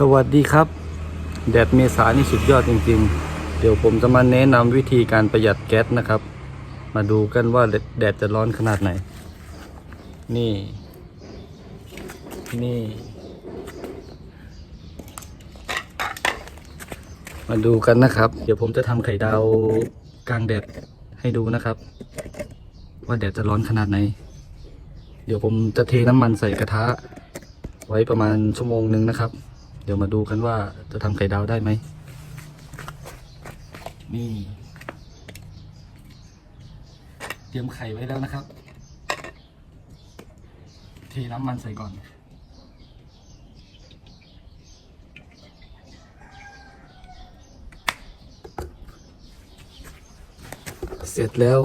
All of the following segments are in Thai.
สวัสดีครับ แดดเมษานี่สุดยอดจริงๆ เดี๋ยวผมจะมาแนะนำวิธีการประหยัดแก๊สนะครับ มาดูกันว่าแดดจะร้อนขนาดไหน นี่ นี่ มาดูกันนะครับ เดี๋ยวผมจะทำไข่ดาวกลางแดดให้ดูนะครับ ว่าแดดจะร้อนขนาดไหน เดี๋ยวผมจะเทน้ำมันใส่กระทะ ไว้ประมาณชั่วโมงหนึ่งนะครับ เดี๋ยวมาดูกันว่าจะทำไข่ดาวได้ไหมนี่เตรียมไข่ไว้แล้วนะครับ เทน้ำมันใส่ก่อน เสร็จแล้ว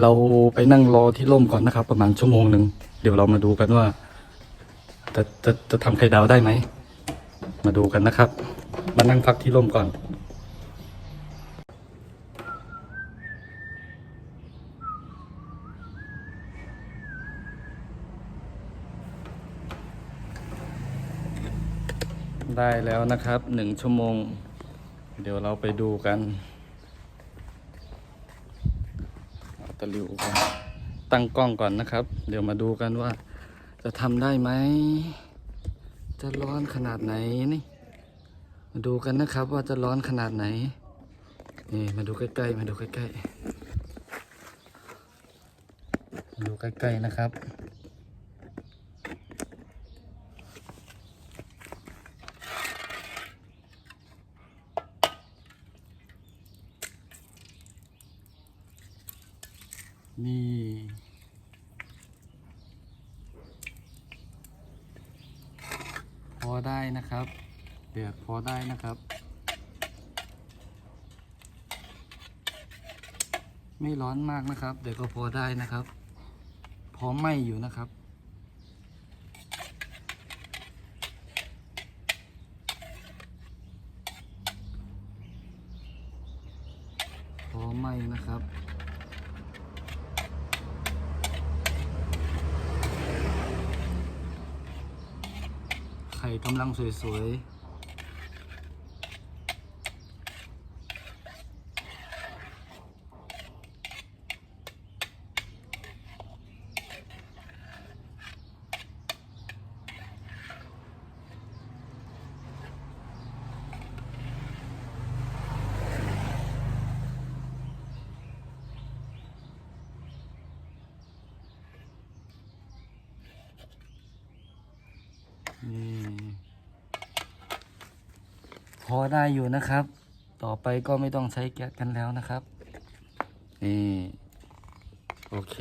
เราไปนั่งรอที่ร่มก่อนนะครับ ประมาณชั่วโมงหนึ่ง เดี๋ยวเรามาดูกันว่า จะจะจะทำไข่ดาวได้ไหม มาดูกันนะครับ มานั่งพักที่ร่มก่อน ได้แล้วนะครับหนึ่งชั่วโมง เดี๋ยวเราไปดูกันตะลิวก่อนตั้งกล้องก่อนนะครับ เดี๋ยวมาดูกันว่าจะทำได้ไหม จะร้อนขนาดไหนนี่ มาดูกันนะครับ ว่าจะร้อนขนาดไหน นี่มาดูใกล้ๆ มาดูใกล้ๆมาดูใกล้ๆนะครับนี่ อได้นะครับเดือดพอได้นะครับ ไม่ร้อนมากนะครับเดี๋ยวก็พอได้นะครับ พอไหมอยู่นะครับพอไหมนะครับ ไข่กำลังสวย นี่พอได้อยู่นะครับ ต่อไปก็ไม่ต้องใช้แก๊สกันแล้วนะครับ นี่ โอเค